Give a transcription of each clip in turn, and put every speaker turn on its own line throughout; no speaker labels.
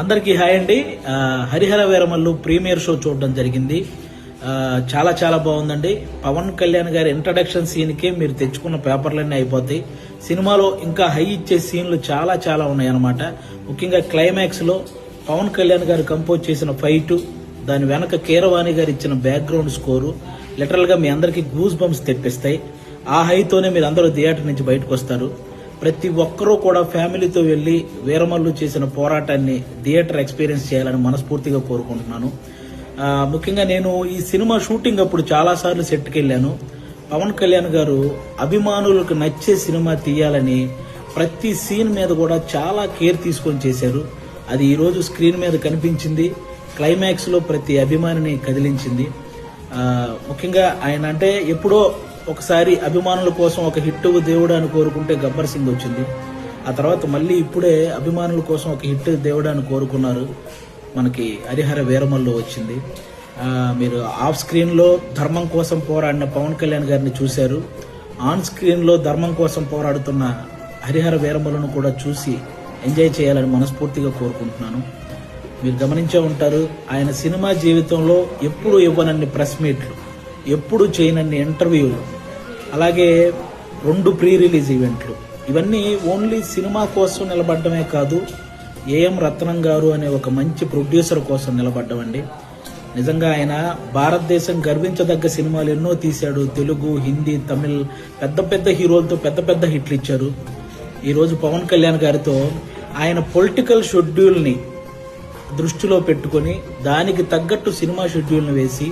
అందరికీ హాయ్ అండి. Harihara Veeramallu premiere show చూడడం జరిగింది. చాలా చాలా బాగుందండి. పవన్ కళ్యాణ్ గారి ఇంట్రడక్షన్ సీన్కే మీరు తెచ్చుకున్న పేపర్లన్నీ అయిపోతాయి. సినిమాలో ఇంకా హై ఇచ్చే సీన్లు చాలా చాలా ఉన్నాయి అన్నమాట ముఖ్యంగా క్లైమాక్స్లో పవన్ కళ్యాణ్ గారు కంపోజ్ చేసిన ఫైటు దాని వెనక కీరవాణి గారు ఇచ్చిన బ్యాక్గ్రౌండ్ స్కోరు లిటరల్గా మీ అందరికీ గూస్ బంప్స్ తెప్పిస్తాయి. ఆ హైతోనే మీరు అందరూ థియేటర్ నుంచి బయటకు వస్తారు ప్రతి ఒక్కరూ కూడా ఫ్యామిలీతో వెళ్ళి వీరమల్లు చేసిన పోరాటాన్ని థియేటర్ ఎక్స్పీరియన్స్ చేయాలని మనస్ఫూర్తిగా కోరుకుంటున్నాను. ముఖ్యంగా నేను ఈ సినిమా షూటింగ్ అప్పుడు చాలాసార్లు సెట్కి వెళ్ళాను. పవన్ కళ్యాణ్ గారు అభిమానులకు నచ్చే సినిమా తీయాలని ప్రతి సీన్ మీద కూడా చాలా కేర్ తీసుకొని చేశారు. అది ఈరోజు స్క్రీన్ మీద కనిపించింది. క్లైమాక్స్లో ప్రతి అభిమానిని కదిలించింది. ముఖ్యంగా ఆయన అంటే ఎప్పుడో ఒకసారి అభిమానుల కోసం ఒక హిట్ దేవుడు అని కోరుకుంటే గబ్బర్ సింగ్ వచ్చింది. ఆ తర్వాత మళ్ళీ ఇప్పుడే అభిమానుల కోసం ఒక హిట్ దేవుడు అని కోరుకున్నారు. మనకి హరిహర వీరమల్లు వచ్చింది. మీరు ఆఫ్ స్క్రీన్లో ధర్మం కోసం పోరాడిన పవన్ కళ్యాణ్ గారిని చూశారు. ఆన్ స్క్రీన్లో ధర్మం కోసం పోరాడుతున్న హరిహర వీరమలను కూడా చూసి ఎంజాయ్ చేయాలని మనస్ఫూర్తిగా కోరుకుంటున్నాను. మీరు గమనించే ఉంటారు ఆయన సినిమా జీవితంలో ఎప్పుడు ఇవ్వనన్ని ప్రెస్ మీట్లు ఎప్పుడు చేయనన్ని ఇంటర్వ్యూలు అలాగే రెండు ప్రీ రిలీజ్ ఈవెంట్లు ఇవన్నీ ఓన్లీ సినిమా కోసం నిలబడ్డమే కాదు ఏఎం రత్నం గారు అనే ఒక మంచి ప్రొడ్యూసర్ కోసం నిలబడ్డమండి నిజంగా ఆయన భారతదేశం గర్వించదగ్గ సినిమాలు ఎన్నో తీశాడు. తెలుగు హిందీ తమిళ్ పెద్ద పెద్ద హీరోలతో పెద్ద పెద్ద హిట్లు ఇచ్చారు. ఈరోజు పవన్ కళ్యాణ్ గారితో ఆయన పొలిటికల్ షెడ్యూల్ని దృష్టిలో పెట్టుకొని దానికి తగ్గట్టు సినిమా షెడ్యూల్ని వేసి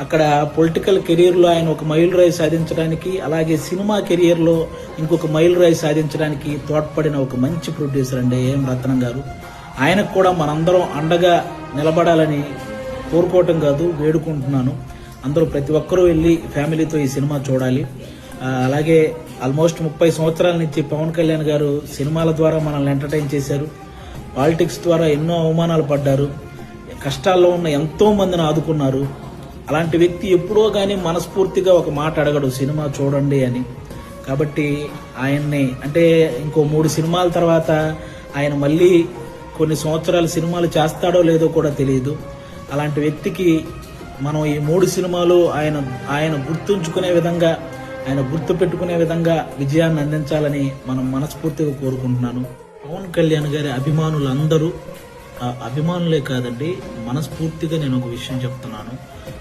అక్కడ పొలిటికల్ కెరీర్లో ఆయన ఒక మైల్ రాయి సాధించడానికి అలాగే సినిమా కెరియర్లో ఇంకొక మైల్ రాయి సాధించడానికి తోడ్పడిన ఒక మంచి ప్రొడ్యూసర్ అండి ఏం రత్నం గారు. ఆయనకు కూడా మనందరం అండగా నిలబడాలని కోరుకోవటం కాదు వేడుకుంటున్నాను. అందరూ ప్రతి ఒక్కరూ వెళ్ళి ఫ్యామిలీతో ఈ సినిమా చూడాలి. అలాగే ఆల్మోస్ట్ ముప్పై సంవత్సరాల నుంచి పవన్ కళ్యాణ్ గారు సినిమాల ద్వారా మనల్ని ఎంటర్టైన్ చేశారు. పాలిటిక్స్ ద్వారా ఎన్నో అవమానాలు పడ్డారు. కష్టాల్లో ఉన్న ఎంతో మందిని ఆదుకున్నారు. అలాంటి వ్యక్తి ఎప్పుడో కానీ మనస్ఫూర్తిగా ఒక మాట అడగడు సినిమా చూడండి అని. కాబట్టి ఆయన్ని అంటే ఇంకో మూడు సినిమాల తర్వాత ఆయన మళ్ళీ కొన్ని సంవత్సరాల సినిమాలు చేస్తాడో లేదో కూడా తెలియదు అలాంటి వ్యక్తికి మనం ఈ మూడు సినిమాలు ఆయన ఆయన గుర్తుంచుకునే విధంగా ఆయన గుర్తు పెట్టుకునే విధంగా విజయాన్ని అందించాలని మనం మనస్ఫూర్తిగా కోరుకుంటున్నాను. పవన్ కళ్యాణ్ గారి అభిమానులందరూ అభిమానులే కాదండి మనస్ఫూర్తిగా నేను ఒక విషయం చెప్తున్నాను.